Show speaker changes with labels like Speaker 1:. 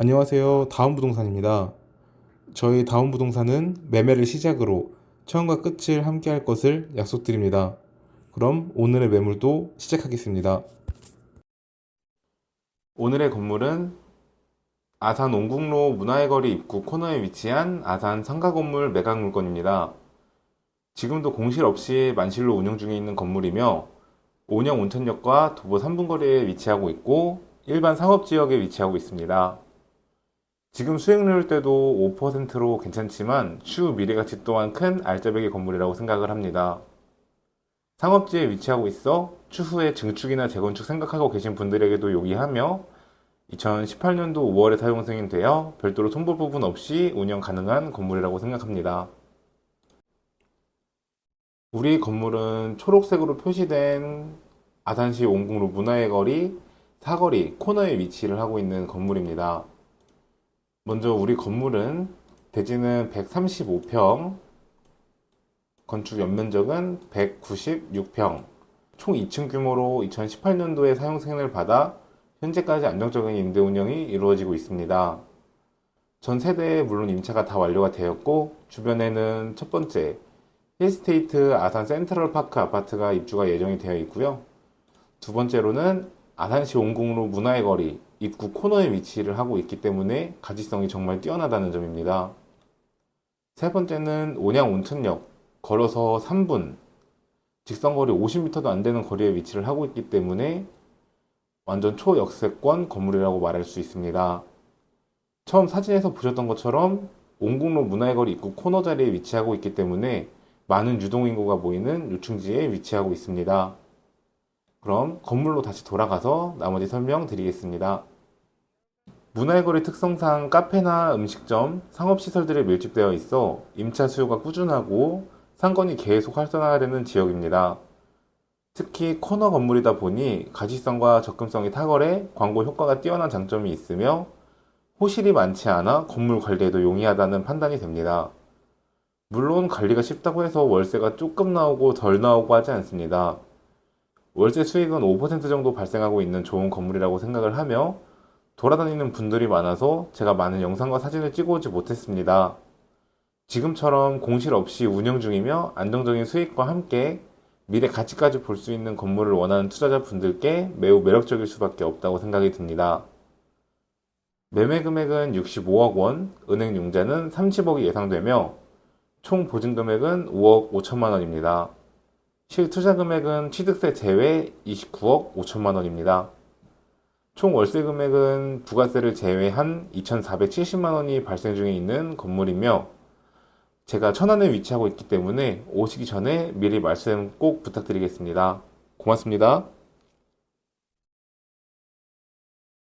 Speaker 1: 안녕하세요. 다운부동산입니다. 저희 다운부동산은 매매를 시작으로 처음과 끝을 함께 할 것을 약속드립니다. 그럼 오늘의 매물도 시작하겠습니다. 오늘의 건물은 아산 옹국로 문화의 거리 입구 코너에 위치한 아산 상가 건물 매각 물건입니다. 지금도 공실 없이 만실로 운영 중에 있는 건물이며 온영 온천역과 도보 3분 거리에 위치하고 있고 일반 상업 지역에 위치하고 있습니다. 지금 수익률 때도 5%로 괜찮지만 추후 미래가치 또한 큰 알짜배기 건물이라고 생각을 합니다. 상업지에 위치하고 있어 추후에 증축이나 재건축 생각하고 계신 분들에게도 용이하며 2018년도 5월에 사용 승인되어 별도로 손볼 부분 없이 운영 가능한 건물이라고 생각합니다. 우리 건물은 초록색으로 표시된 아산시 옹국로 문화의 거리 사거리 코너에 위치를 하고 있는 건물입니다. 먼저 우리 건물은 대지는 135평, 건축 연면적은 196평, 총 2층 규모로 2018년도에 사용 승인을 받아 현재까지 안정적인 임대 운영이 이루어지고 있습니다. 전 세대에 물론 임차가 다 완료가 되었고 주변에는 첫 번째 힐스테이트 아산 센트럴 파크 아파트가 입주가 예정이 되어 있고요. 두 번째로는 아산시 옹궁로 문화의 거리 입구 코너에 위치를 하고 있기 때문에 가치성이 정말 뛰어나다는 점입니다. 세 번째는 온양 온천역 걸어서 3분 직선거리 50m도 안 되는 거리에 위치를 하고 있기 때문에 완전 초역세권 건물이라고 말할 수 있습니다. 처음 사진에서 보셨던 것처럼 옹궁로 문화의 거리 입구 코너 자리에 위치하고 있기 때문에 많은 유동인구가 모이는 요충지에 위치하고 있습니다. 그럼 건물로 다시 돌아가서 나머지 설명드리겠습니다. 문화의 거리 특성상 카페나 음식점, 상업시설들이 밀집되어 있어 임차 수요가 꾸준하고 상권이 계속 활성화되는 지역입니다. 특히 코너 건물이다 보니 가시성과 접근성이 탁월해 광고 효과가 뛰어난 장점이 있으며 호실이 많지 않아 건물 관리에도 용이하다는 판단이 됩니다. 물론 관리가 쉽다고 해서 월세가 조금 나오고 덜 나오고 하지 않습니다. 월세 수익은 5% 정도 발생하고 있는 좋은 건물이라고 생각을 하며 돌아다니는 분들이 많아서 제가 많은 영상과 사진을 찍어오지 못했습니다. 지금처럼 공실 없이 운영 중이며 안정적인 수익과 함께 미래 가치까지 볼 수 있는 건물을 원하는 투자자분들께 매우 매력적일 수밖에 없다고 생각이 듭니다. 매매 금액은 65억 원, 은행 융자는 30억이 예상되며 총 보증 금액은 5억 5천만 원입니다. 실 투자 금액은 취득세 제외 29억 5천만 원입니다. 총 월세 금액은 부가세를 제외한 2,470만 원이 발생 중에 있는 건물이며 제가 천안에 위치하고 있기 때문에 오시기 전에 미리 말씀 꼭 부탁드리겠습니다. 고맙습니다.